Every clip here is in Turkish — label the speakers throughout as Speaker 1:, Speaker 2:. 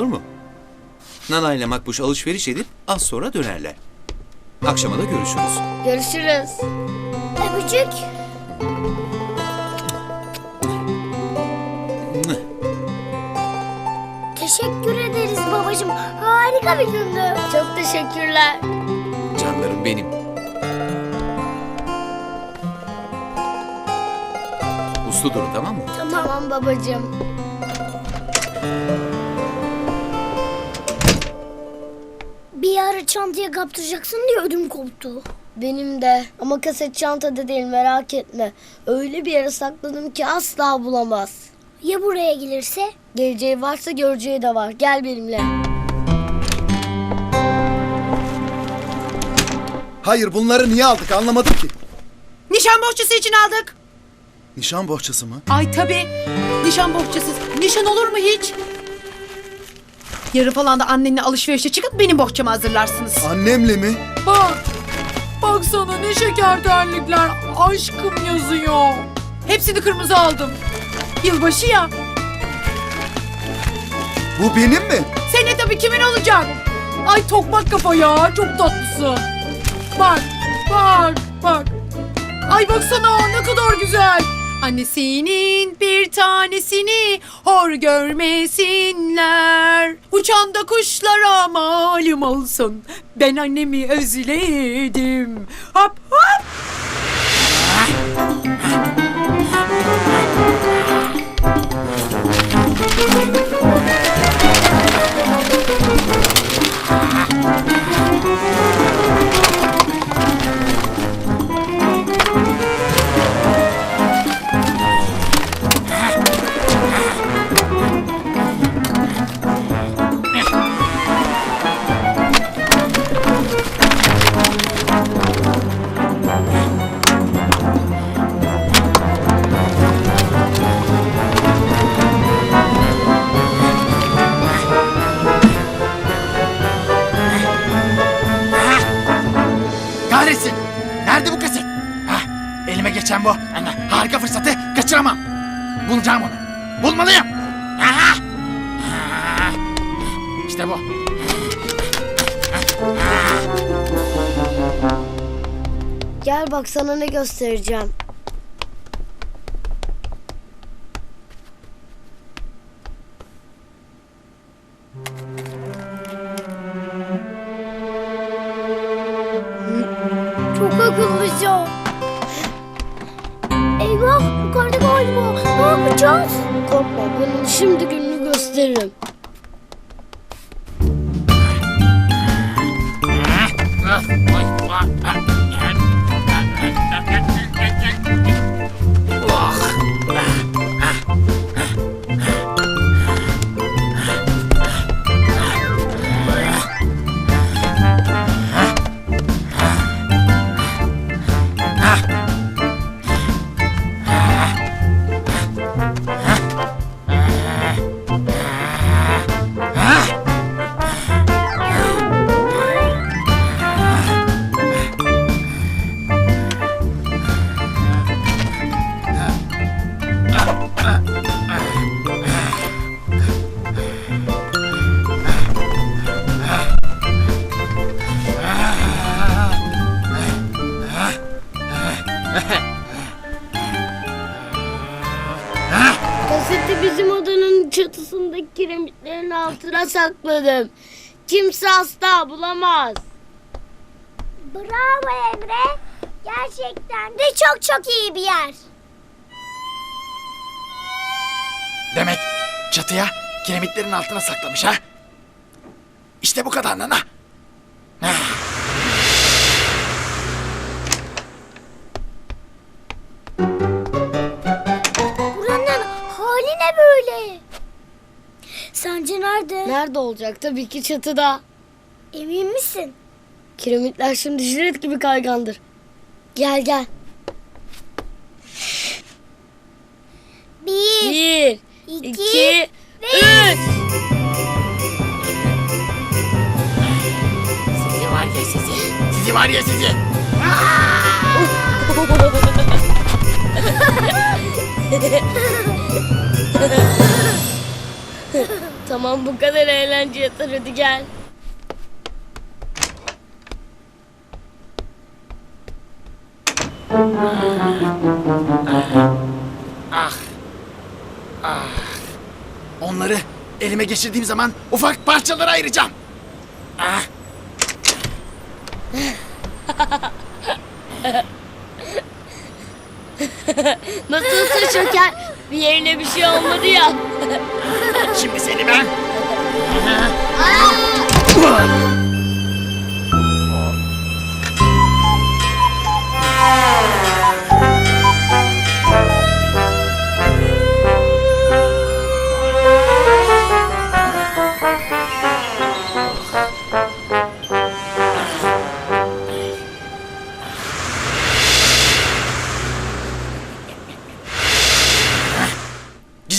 Speaker 1: olur mu? Nana ile Makbuş alışveriş edip az sonra dönerler. Akşama da görüşürüz.
Speaker 2: Görüşürüz.
Speaker 3: Öpücük. Teşekkür ederiz babacığım. Harika bir gündü.
Speaker 2: Çok teşekkürler.
Speaker 1: Canlarım benim. Uslu durun tamam mı?
Speaker 2: Tamam babacığım.
Speaker 3: Çantaya kaptıracaksın diye ödüm koptu.
Speaker 2: Benim de. Ama kaset çantada değil merak etme. Öyle bir yere sakladım ki asla bulamaz.
Speaker 3: Ya buraya gelirse?
Speaker 2: Geleceği varsa göreceği de var. Gel benimle.
Speaker 4: Hayır bunları niye aldık anlamadım ki.
Speaker 5: Nişan bohçası için aldık.
Speaker 4: Nişan bohçası mı?
Speaker 5: Ay tabii. Nişan bohçası. Nişan olur mu hiç? Yarın falan da annenle alışverişe çıkıp benim bohçamı hazırlarsınız.
Speaker 4: Annemle mi?
Speaker 5: Bak. Baksana ne şeker terlikler. Aşkım yazıyor. Hepsini kırmızı aldım. Yılbaşı ya.
Speaker 4: Bu benim mi?
Speaker 5: Senin tabii kimin olacak? Ay tokmak kafa ya. Çok tatlısın. Bak. Bak. Bak. Ay baksana ne kadar güzel. Annesinin bir tanesini hor görmesinler. Uçan da kuşlara malum olsun. Ben annemi özledim.
Speaker 6: Kaçıramam. Bulacağım onu. Bulmalıyım. Aha! Ah! İşte bu.
Speaker 2: Gel bak sana ne göstereceğim. Korkma ben onu şimdi gününü gösteririm.
Speaker 6: Ah,
Speaker 2: sakladım. Kimse asla bulamaz.
Speaker 3: Bravo Emre. Gerçekten de çok çok iyi bir yer.
Speaker 6: Demek çatıya kiremitlerin altına saklamış ha? İşte bu kadar nana. Ah.
Speaker 3: Nerede?
Speaker 2: Nerede olacak? Tabii ki çatıda.
Speaker 3: Emin misin?
Speaker 2: Kiremitler şimdi jilet gibi kaygandır. Gel gel.
Speaker 3: Bir,
Speaker 2: Bir,
Speaker 3: iki,
Speaker 2: iki, üç.
Speaker 6: Sizi var ya sizi. Sizi var ya sizi.
Speaker 2: Tamam bu kadar eğlence yeter hadi gel.
Speaker 6: Onları elime geçirdiğim zaman ufak parçalara ayıracağım. Ah,
Speaker 2: Nasılsın Şoker? Bir yerine bir şey olmadı ya.
Speaker 6: Şimdi seni ben...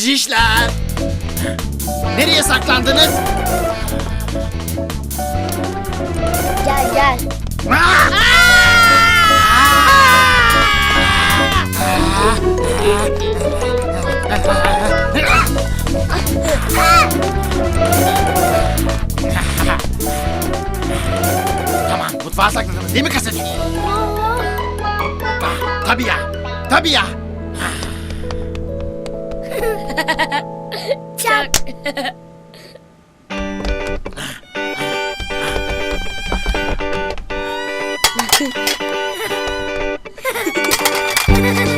Speaker 6: Cicişler! Nereye saklandınız?
Speaker 2: Gel gel.
Speaker 6: Tamam, mutfağa sakladınız değil mi kaseti? Ah, tabii ya, tabii ya.
Speaker 2: Çak.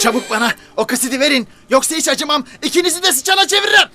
Speaker 6: Çabuk bana o kaseti verin. Yoksa hiç acımam. İkinizi de sıçana çeviririm.